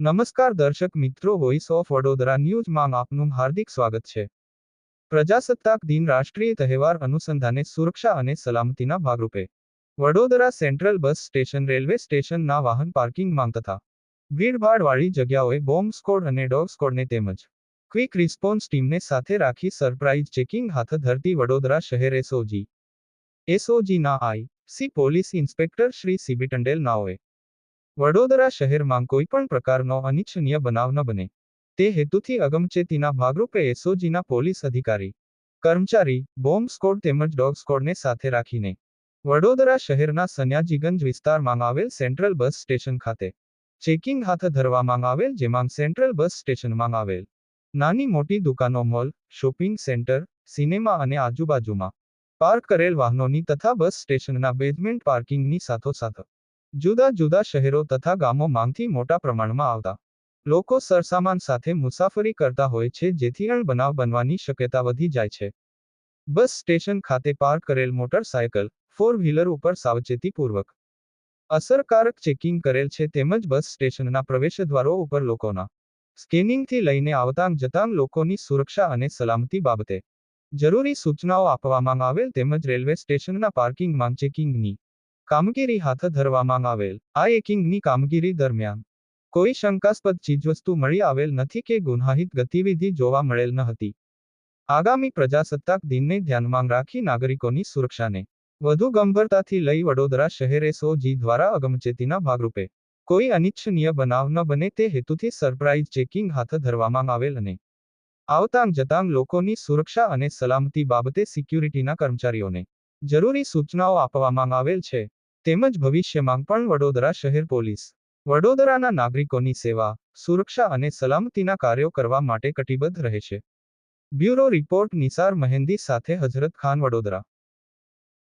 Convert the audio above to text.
નમસ્કાર દર્શક મિત્રો વોઇસ ઓફ વડોદરા ન્યૂઝમાં આપનું હાર્દિક સ્વાગત છે. પ્રજાસત્તાક દિન રાષ્ટ્રીય તહેવાર અનુસંધાને સુરક્ષા અને સલામતીના ભાગરૂપે. Vadodara central bus station, railway સ્ટેશનના વાહન પાર્કિંગ માંગ તથા ભીડભાડવાળી જગ્યાઓએ બોમ્બ સ્કોડ અને ડોગ સ્કોડને તેમજ ક્વિક રિસ્પોન્સ ટીમને સાથે રાખી સરપ્રાઇઝ ચેકિંગ હાથ ધરતી વડોદરા શહેર SOG. એસઓજીના I C police inspector Shri CB Tandel નાઓએ Vadodara શહેરમાં કોઈ પણ પ્રકારનો અનિચ્છનીય બનાવ ન બને. તે હેતુથી અગમચેતીના ભાગરૂપે એસઓજીના પોલીસ અધિકારી, કર્મચારી, બોમ્બ સ્કોડ તેમજ ડોગ સ્કોડને સાથે રાખીને વડોદરા શહેરના સન્યાજીગંજ વિસ્તારમાં આવેલ સેન્ટ્રલ બસ સ્ટેશન ખાતે ચેકિંગ હાથ ધરવામાં આવેલ જેમાં સેન્ટ્રલ બસ સ્ટેશનમાં આવેલ નાની મોટી દુકાનો, મોલ, શોપિંગ સેન્ટર, સિનેમા અને આજુબાજુમાં પાર્ક કરેલ વાહનોની તથા બસ સ્ટેશનના બેઝમેન્ટ પાર્કિંગની સાથોસાથ જુદા જુદા શહેરો તથા ગામો માંગથી મોટા પ્રમાણમાં આવતા. લોકો સરસામાન સાથે મુસાફરી કરતા હોય છે જેથી અણબનાવ બનવાની શક્યતા વધી જાય છે. બસ સ્ટેશન ખાતે પાર્ક કરેલ મોટરસાયકલ, ફોર વ્હીલર ઉપર સાવચેતીપૂર્વક. અસરકારક ચેકિંગ કરેલ છે તેમજ બસ સ્ટેશનના પ્રવેશદ્વારો ઉપર લોકોના. સ્કેનિંગથી લઈને આવતાંગ જતાંગ લોકોની સુરક્ષા અને સલામતી બાબતે. જરૂરી સૂચનાઓ આપવામાં આવેલ તેમજ રેલવે સ્ટેશનના પાર્કિંગમાં ચેકિંગની કામગીરી હાથ ધરવામાં આવેલ. આ એકિંગની કામગીરી દરમિયાન કોઈ શંકાસ્પદ ચીજવસ્તુ મળી આવેલ નથી કે ગુનાહિત ગતિવિધિ જોવા મળેલ ન હતી. આગામી પ્રજાસત્તાક દિનને ધ્યાનમાં રાખી નાગરિકોની સુરક્ષાને વધુ ગંભીરતાથી લઈ વડોદરા શહેરે સો જી દ્વારા અગમચેતીના ભાગરૂપે કોઈ અનિચ્છનીય બનાવ ન બને તે હેતુથી સરપ્રાઇઝ ચેકિંગ હાથ ધરવામાં આવેલ અને આવતાંગ જતાંગ લોકોની સુરક્ષા અને સલામતી બાબતે સિક્યુરિટીના કર્મચારીઓને જરૂરી સૂચનાઓ આપવામાં આવેલ છે. તેમજ ભવિષ્યમાં પણ વડોદરા શહેર પોલીસ, વડોદરાના નાગરિકોની સેવા, સુરક્ષા અને સલામતીના કાર્યો કરવા માટે કટિબદ્ધ રહેશે. બ્યુરો રિપોર્ટ નિસાર મહેંદી સાથે હઝરત ખાન વડોદરા.